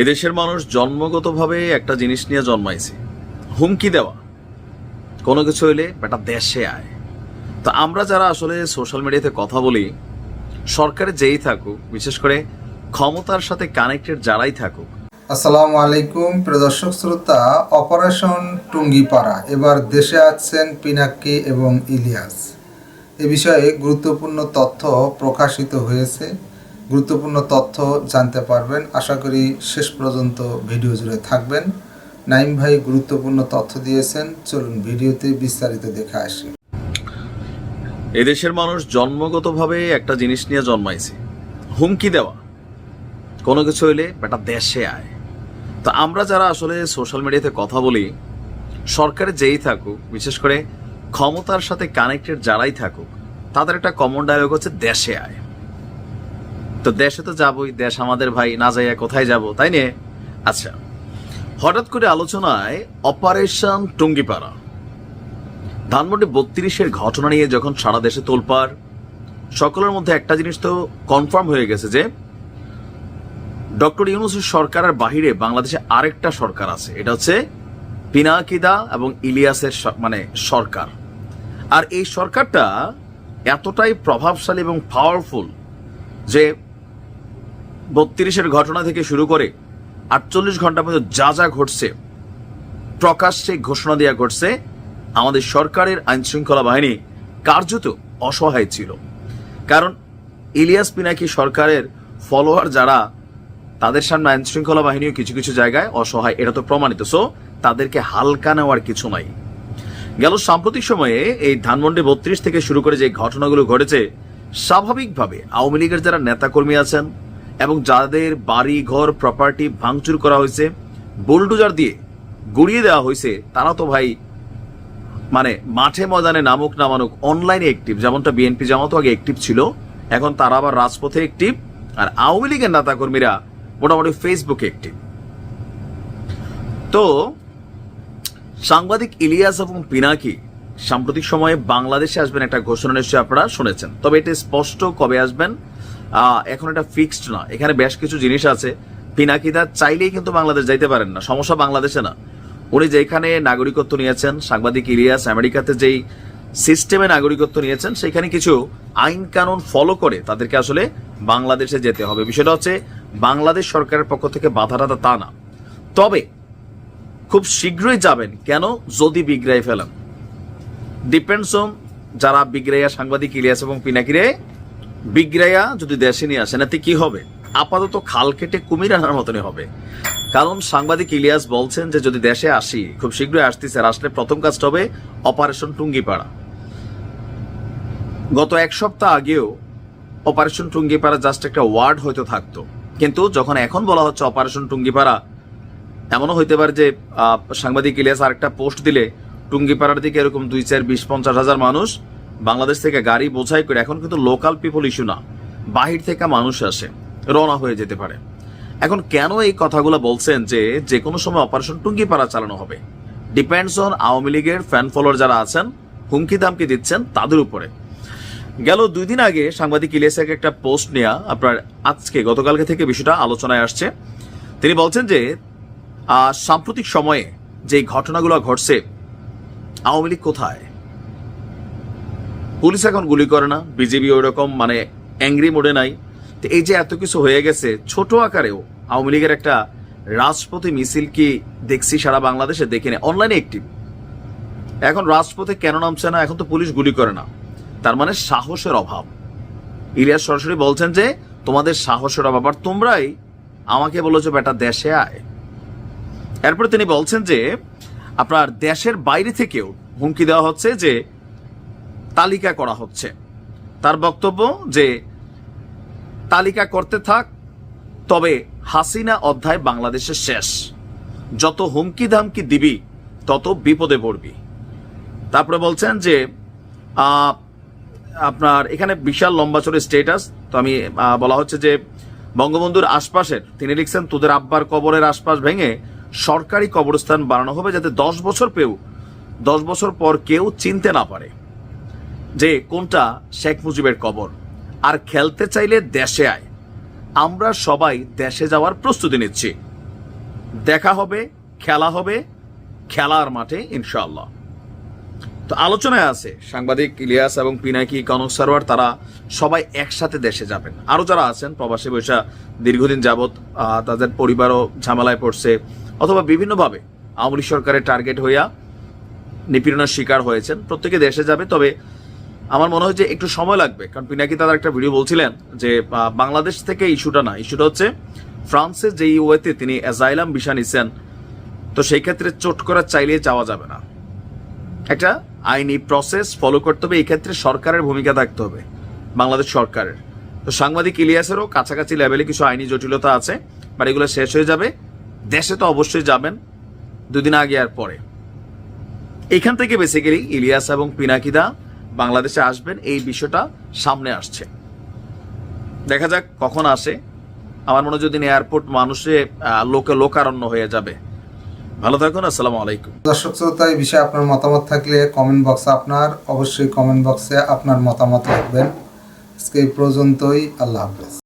এদেশের মানুষ জন্মগতভাবে একটা জিনিস নিয়ে জন্মাইছে। হুমকি দেওয়া। কোনো কিছু হইলে বেটা দেশে আয়। তো আমরা যারা আসলে সোশ্যাল মিডিয়াতে কথা বলি, সরকারে যেই থাকুক, বিশেষ করে ক্ষমতার সাথে কানেক্টেড যারাই থাকুক। আসসালামু আলাইকুম, প্রিয় দর্শক শ্রোতা, অপারেশন টুঙ্গিপাড়া, এবার দেশে আছেন পিনাক্কি এবং ইলিয়াস। এ বিষয়ে গুরুত্বপূর্ণ তথ্য প্রকাশিত হয়েছে। গুরুত্বপূর্ণ তথ্য জানতে পারবেন। আশা করি শেষ পর্যন্ত ভিডিও জুড়ে থাকবেন। নাইম ভাই গুরুত্বপূর্ণ তথ্য দিয়েছেন। চলুন ভিডিওতে বিস্তারিত দেখে আসি। এদেশের মানুষ জন্মগতভাবে একটা জিনিস নিয়ে জন্মাইছে। হুমকি দেওয়া। কোনো কিছু হইলে বেটা দেশে আয়। তো আমরা যারা আসলে সোশ্যাল মিডিয়াতে কথা বলি, সরকারে যেই থাকুক, বিশেষ করে ক্ষমতার সাথে কানেক্টেড যারাই থাকুক, তাদের একটা কমন ডায়লগ হচ্ছে দেশে আয়। তো দেশে তো যাবই, দেশ আমাদের ভাই, না যাইয়া কোথায় যাব, তাই নিয়ে আচ্ছা হঠাৎ করে আলোচনায় অপারেশন টুঙ্গিপাড়া। ধানমন্ডি বত্রিশের ঘটনা নিয়ে যখন সারা দেশে তোলপার সকলের মধ্যে একটা জিনিস তো কনফার্ম হয়ে গেছে যে, ডক্টর ইউনুসের সরকারের বাহিরে বাংলাদেশে আরেকটা সরকার আছে, এটা হচ্ছে পিনাকিদা এবং ইলিয়াসের মানে সরকার। আর এই সরকারটা এতটাই প্রভাবশালী এবং পাওয়ারফুল যে বত্রিশের ঘটনা থেকে শুরু করে আটচল্লিশ ঘণ্টা পর্যন্ত যা যা ঘটছে, প্রকাশ্যে ঘোষণা দেওয়া ঘটছে, আমাদের সরকারের আইন শৃঙ্খলা বাহিনী কার্যত অসহায় ছিল। কারণ ইলিয়াস পিনাকি সরকারের ফলোয়ার যারা, তাদের সামনে আইন শৃঙ্খলা বাহিনীও কিছু কিছু জায়গায় অসহায়, এটা তো প্রমাণিত। সো তাদেরকে হালকা নেওয়ার কিছু নাই। গেল সাম্প্রতিক সময়ে এই ধানমন্ডি বত্রিশ থেকে শুরু করে যে ঘটনাগুলো ঘটেছে, স্বাভাবিকভাবে আওয়ামী লীগের যারা নেতাকর্মী আছেন এবং যাদের বাড়ি, ঘর প্রপার্টি ভাঙচুর করা হয়েছে বুলডোজার দিয়ে গড়িয়ে দেওয়া হয়েছে, তারা তো ভাই মানে মাঠে ময়দানে নামুক নামানুক অনলাইনে অ্যাক্টিভ যেমনটা বিএনপি জামাতও আগে অ্যাক্টিভ ছিল, এখন তারা আবার রাজপথে অ্যাক্টিভ আর আওয়ামী লীগের নেতাকর্মীরা মোটামুটি ফেসবুকে অ্যাক্টিভ তো, সাংবাদিক ইলিয়াস এবং পিনাকি সাম্প্রতিক সময়ে বাংলাদেশে আসবেন একটা ঘোষণা নিশ্চয়ই আপনারা শুনেছেন। তবে এটা স্পষ্ট কবে আসবেন এখন এটা ফিক্সড না। এখানে বেশ কিছু জিনিস আছে। পিনাকিদা চাইলেই কিন্তু বাংলাদেশ যাইতে পারেন না। সমস্যা বাংলাদেশে না। উনি যেখানে নাগরিকত্ব নিয়েছেন, সাংবাদিক ইলিয়াস, আমেরিকাতে যেই সিস্টেমে নাগরিকত্ব নিয়েছেন, সেখানে কিছু আইন কানুন ফলো করে তাদেরকে আসলে বাংলাদেশে যেতে হবে। বিষয়টা হচ্ছে, বাংলাদেশ সরকারের পক্ষ থেকে বাধা টাধা তা না। তবে, খুব শীঘ্রই যাবেন। কেন? যদি বিগ্রাই ফেলেন। ডিপেন্ডস অন যারা বিগ্রাইয়া সাংবাদিক ইলিয়াস এবং পিনাকিরে বিগ্রাইয়া যদি দেশে নিয়ে আসেন, এতে কি হবে? আপাতত খাল কেটে কুমির আনার মতনই হবে। কারণ সাংবাদিক ইলিয়াস বলছেন যে, যদি দেশে আসি, খুব শীঘ্রই আসতেছে আসলে প্রথম কাজটা হবে অপারেশন টুঙ্গিপাড়া। গত এক সপ্তাহ আগেও অপারেশন টুঙ্গিপাড়া জাস্ট একটা ওয়ার্ড হয়তো থাকতো। কিন্তু যখন এখন বলা হচ্ছে অপারেশন টুঙ্গিপাড়া, এমনও হইতে পারে যে সাংবাদিক ইলিয়াস আরেকটা পোস্ট দিলে, টুঙ্গিপাড়ার দিকে এরকম দুই চার বিশ পঞ্চাশ হাজার মানুষ বাংলাদেশ থেকে গাড়ি বোঝাই করে এখন কিন্তু লোকাল পিপল ইস্যু না। বাহির থেকে মানুষ আসে, রওনা হয়ে যেতে পারে। এখন কেন এই কথাগুলো বলছেন যে যে কোনো সময় অপারেশন টুঙ্গিপাড়া চালানো হবে? ডিপেন্ডস অন আওয়ামী লীগের ফ্যান ফলোয়ার যারা আছেন, হুমকি দামকি দিচ্ছেন তাদের উপরে। গেল দুই দিন আগে সাংবাদিক ইলিয়াসের একটা পোস্ট নেওয়া আপনার আজকে, গতকালকে থেকে বিষয়টা আলোচনায় আসছে। তিনি বলছেন যে সাম্প্রতিক সময়ে যে ঘটনাগুলো ঘটছে, আওয়ামী লীগ কোথায়? পুলিশ এখন গুলি করে না বিজেপি ওই রকম মানে অ্যাংরি মোডে নাই। তো এই যে এত কিছু হয়ে গেছে, ছোট আকারেও আওয়ামী লীগের একটা রাজপথে মিছিল কি দেখছি সারা বাংলাদেশে? দেখে নেই। অনলাইনে একটি। এখন রাজপথে কেন নামছে না? এখন তো পুলিশ গুলি করে না। তার মানে সাহসের অভাব। ইলিয়াস সরাসরি বলছেন যে, তোমাদের সাহসের অভাব। আর তোমরাই আমাকে বলেছ, বেটা, দেশে আয়। এরপরে তিনি বলছেন যে, আপনার দেশের বাইরে থেকেও হুমকি দেওয়া হচ্ছে যে তালিকা করা হচ্ছে। তার বক্তব্য যে, তালিকা করতে থাক, তবে হাসিনা অধ্যায় বাংলাদেশের শেষ। যত হুমকি ধামকি দিবি, তত বিপদে পড়বি। তারপরে বলছেন যে আপনার এখানে বিশাল লম্বা চড়ে স্টেটাস তো আমি বলা হচ্ছে যে, বঙ্গবন্ধুর আশপাশের, তিনি লিখছেন, তোদের আব্বার কবরের আশপাশ ভেঙে সরকারি কবরস্থান বানানো হবে যাতে দশ বছর পেও দশ বছর পর কেউ চিনতে না পারে। যে কোনটা শেখ মুজিবের কবর? আর খেলতে চাইলে দেশে আয়। আমরা সবাই দেশে যাওয়ার প্রস্তুতি নিচ্ছি। দেখা হবে, খেলা হবে, খেলার মাঠে ইনশাল্লাহ তো আলোচনায় আছে, সাংবাদিক ইলিয়াস এবং পিনাকি কনক সারোয়ার, তারা সবাই একসাথে দেশে যাবেন। আরও যারা আছেন, প্রবাসী বৈশা দীর্ঘদিন যাবৎ তাদের পরিবারও ঝামেলায় পড়ছে, অথবা বিভিন্নভাবে আওয়ামী সরকারের টার্গেট হইয়া নিপীড়নের শিকার হয়েছেন। প্রত্যেকে দেশে যাবে, তবে আমার মনে হয় যে একটু সময় লাগবে। কারণ পিনাকি তাদের একটা ভিডিও বলছিলেন যে বাংলাদেশ থেকে ইস্যুটা না, ইস্যুটা হচ্ছে ফ্রান্সের যে ইউএতে তিনি অ্যাজাইলাম ভিসা নিছেন, তো সেই ক্ষেত্রে চোট করা চাইলে যাওয়া যাবে না। একটা আইনি প্রসেস ফলো করতে হবে, এই ক্ষেত্রে সরকারের ভূমিকা থাকতে হবে, বাংলাদেশ সরকারের। তো সাংবাদিক ইলিয়াসেরও কাছাকাছি লেভেলে কিছু আইনি জটিলতা আছে বাট এগুলো শেষ হয়ে যাবে। দেশে তো অবশ্যই যাবেন, দুদিন আগে আর পরে। এখান থেকে বেসিক্যালি ইলিয়াস এবং পিনাকিদা বাংলাদেশে আসবেন, এই বিষয়টা সামনে আসছে। দেখা যাক কখন আসে। আমার মনে যদি এয়ারপোর্ট মানুষে লোকে লোকারণ্য হয়ে যাবে। ভালো থাকুন, আসসালামু আলাইকুম। দর্শক শ্রোতা, এই বিষয়ে আপনার মতামত থাকলে কমেন্ট বক্সে আপনার, অবশ্যই কমেন্ট বক্সে আপনার মতামত রাখবেন। আজকে এই পর্যন্তই, আল্লাহ হাফেজ।